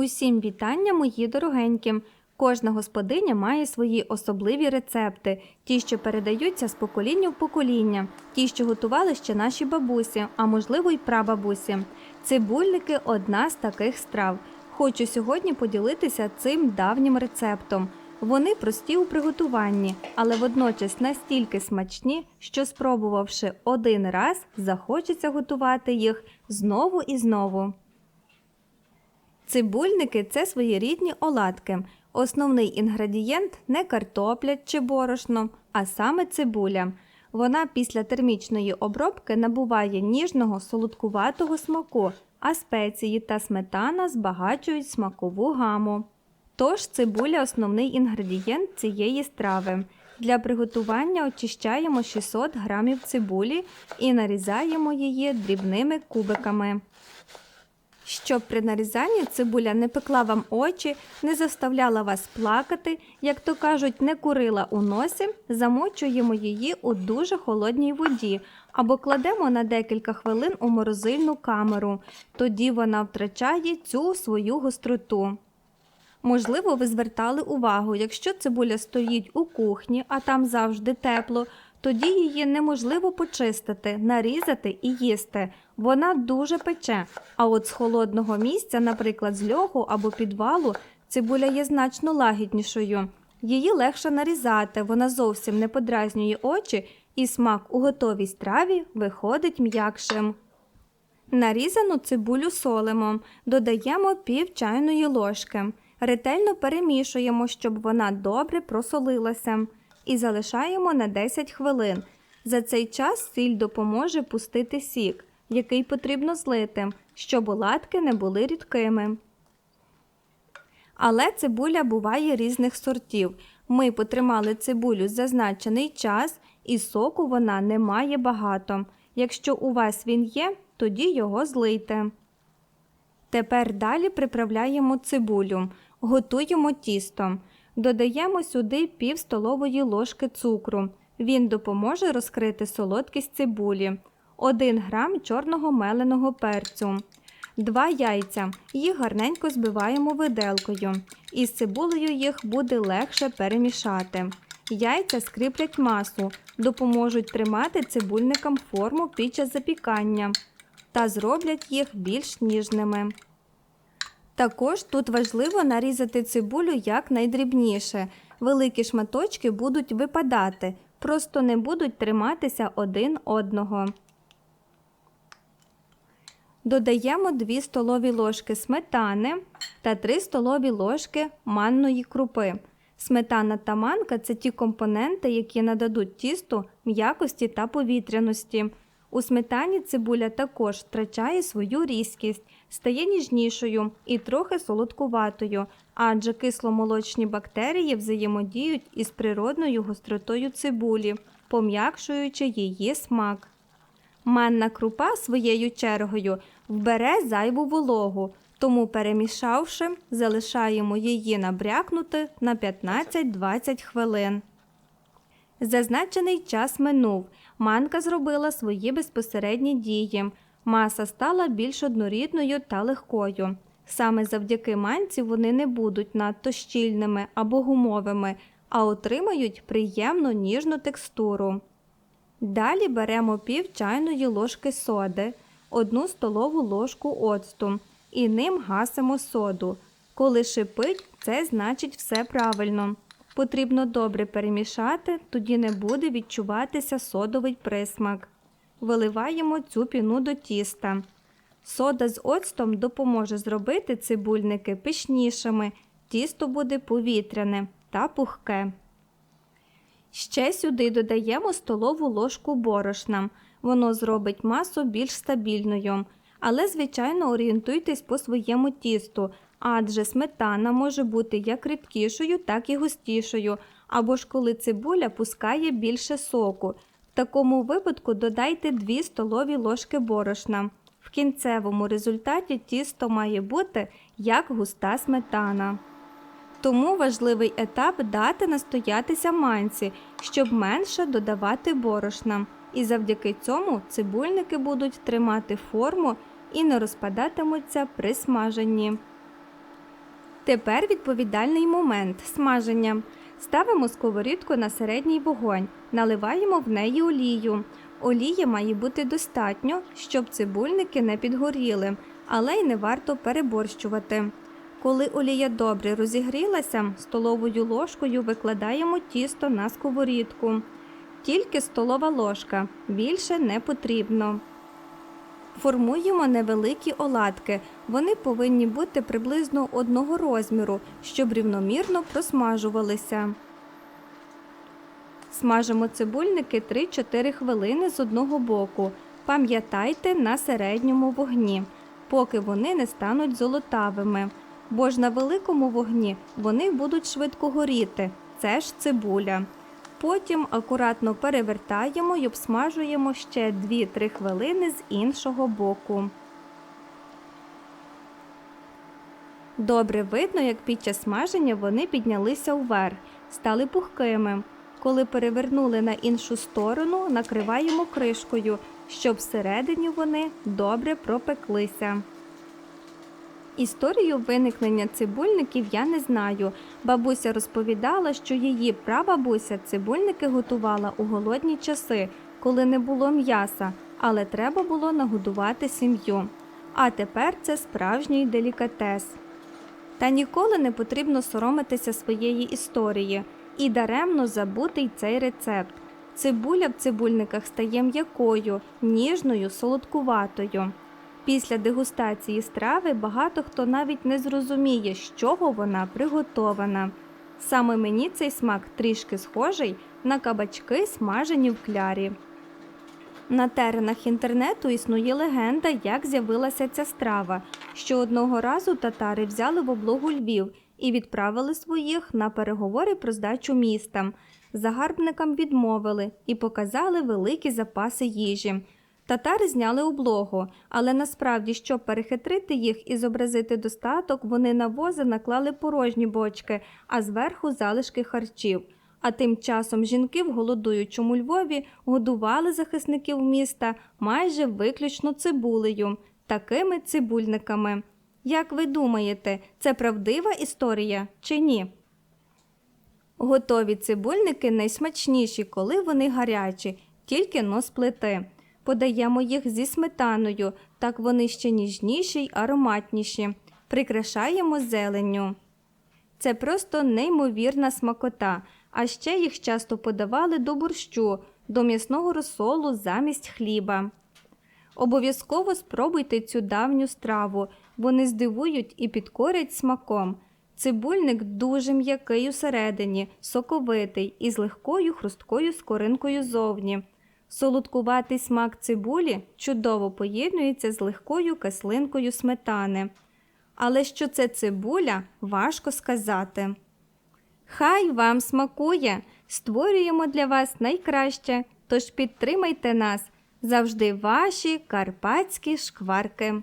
Усім вітання, мої дорогенькі! Кожна господиня має свої особливі рецепти, ті, що передаються з покоління в покоління, ті, що готували ще наші бабусі, а можливо й прабабусі. Цибульники одна з таких страв. Хочу сьогодні поділитися цим давнім рецептом. Вони прості у приготуванні, але водночас настільки смачні, що спробувавши один раз, захочеться готувати їх знову і знову. Цибульники це своєрідні оладки. Основний інгредієнт не картопля чи борошно, а саме цибуля. Вона після термічної обробки набуває ніжного солодкуватого смаку, а спеції та сметана збагачують смакову гаму. Тож цибуля основний інгредієнт цієї страви. Для приготування очищаємо 600 г цибулі і нарізаємо її дрібними кубиками. Щоб при нарізанні цибуля не пекла вам очі, не заставляла вас плакати, як то кажуть, не курила у носі, замочуємо її у дуже холодній воді або кладемо на декілька хвилин у морозильну камеру. Тоді вона втрачає цю свою гостроту. Можливо, ви звертали увагу, якщо цибуля стоїть у кухні, а там завжди тепло, тоді її неможливо почистити, нарізати і їсти. Вона дуже пече. А от з холодного місця, наприклад, з льоху або підвалу, цибуля є значно лагіднішою. Її легше нарізати, вона зовсім не подразнює очі, і смак у готовій страві виходить м'якшим. Нарізану цибулю солимо, додаємо пів чайної ложки. Ретельно перемішуємо, щоб вона добре просолилася, і залишаємо на 10 хвилин. За цей час сіль допоможе пустити сік, який потрібно злити, щоб оладки не були рідкими. Але цибуля буває різних сортів. Ми потримали цибулю зазначений час, і соку вона не має багато. Якщо у вас він є, тоді його злийте. Тепер далі приправляємо цибулю, готуємо тісто. Додаємо сюди пів столової ложки цукру. Він допоможе розкрити солодкість цибулі, 1 грам чорного меленого перцю, 2 яйця. Їх гарненько збиваємо виделкою. Із цибулею їх буде легше перемішати. Яйця скріплять масу, допоможуть тримати цибульникам форму під час запікання та зроблять їх більш ніжними. Також тут важливо нарізати цибулю якнайдрібніше. Великі шматочки будуть випадати, просто не будуть триматися один одного. Додаємо 2 столові ложки сметани та 3 столові ложки манної крупи. Сметана та манка це ті компоненти, які нададуть тісту м'якості та повітряності. У сметані цибуля також втрачає свою різкість, стає ніжнішою і трохи солодкуватою, адже кисломолочні бактерії взаємодіють із природною гостротою цибулі, пом'якшуючи її смак. Манна крупа своєю чергою вбере зайву вологу, тому, перемішавши, залишаємо її набрякнути на 15-20 хвилин. Зазначений час минув. Манка зробила свої безпосередні дії. Маса стала більш однорідною та легкою. Саме завдяки манці вони не будуть надто щільними або гумовими, а отримають приємну ніжну текстуру. Далі беремо пів чайної ложки соди, одну столову ложку оцту і ним гасимо соду. Коли шипить, це значить все правильно. Потрібно добре перемішати, тоді не буде відчуватися содовий присмак. Виливаємо цю піну до тіста. Сода з оцтом допоможе зробити цибульники пишнішими, тісто буде повітряне та пухке. Ще сюди додаємо столову ложку борошна. Воно зробить масу більш стабільною. Але, звичайно, орієнтуйтесь по своєму тісту, адже сметана може бути як рідкішою, так і густішою, або ж коли цибуля пускає більше соку. В такому випадку додайте 2 столові ложки борошна. В кінцевому результаті тісто має бути як густа сметана. Тому важливий етап дати настоятися манці, щоб менше додавати борошна. І завдяки цьому цибульники будуть тримати форму і не розпадатимуться при смаженні. Тепер відповідальний момент смаження. Ставимо сковорідку на середній вогонь, наливаємо в неї олію. Олії має бути достатньо, щоб цибульники не підгоріли, але й не варто переборщувати. Коли олія добре розігрілася, столовою ложкою викладаємо тісто на сковорідку. Тільки столова ложка, більше не потрібно. Формуємо невеликі оладки. Вони повинні бути приблизно одного розміру, щоб рівномірно просмажувалися. Смажимо цибульники 3-4 хвилини з одного боку. Пам'ятайте на середньому вогні, поки вони не стануть золотавими. Бо ж на великому вогні вони будуть швидко горіти. Це ж цибуля. Потім акуратно перевертаємо і обсмажуємо ще 2-3 хвилини з іншого боку. Добре видно, як під час смаження вони піднялися вверх, стали пухкими. Коли перевернули на іншу сторону, накриваємо кришкою, щоб всередині вони добре пропеклися. Історію виникнення цибульників я не знаю. Бабуся розповідала, що її прабабуся цибульники готувала у голодні часи, коли не було м'яса, але треба було нагодувати сім'ю. А тепер це справжній делікатес. Та ніколи не потрібно соромитися своєї історії і даремно забути й цей рецепт. Цибуля в цибульниках стає м'якою, ніжною, солодкуватою. Після дегустації страви багато хто навіть не зрозуміє, з чого вона приготована. Саме мені цей смак трішки схожий на кабачки, смажені в клярі. На теренах інтернету існує легенда, як з'явилася ця страва, що одного разу татари взяли в облогу Львів і відправили своїх на переговори про здачу міста. Загарбникам відмовили і показали великі запаси їжі. Татари зняли облогу, але насправді, щоб перехитрити їх і зобразити достаток, вони на вози наклали порожні бочки, а зверху залишки харчів. А тим часом жінки в голодуючому Львові годували захисників міста майже виключно цибулею, такими цибульниками. Як ви думаєте, це правдива історія чи ні? Готові цибульники найсмачніші, коли вони гарячі, тільки но з плити. Подаємо їх зі сметаною, так вони ще ніжніші й ароматніші. Прикрашаємо зеленню. Це просто неймовірна смакота, а ще їх часто подавали до борщу, до м'ясного розсолу замість хліба. Обов'язково спробуйте цю давню страву, вони здивують і підкорять смаком. Цибульник дуже м'який усередині, соковитий і з легкою хрусткою скоринкою зовні. Солодкуватий смак цибулі чудово поєднується з легкою кислинкою сметани. Але що це цибуля, важко сказати. Хай вам смакує! Створюємо для вас найкраще, тож підтримайте нас завжди ваші карпатські шкварки.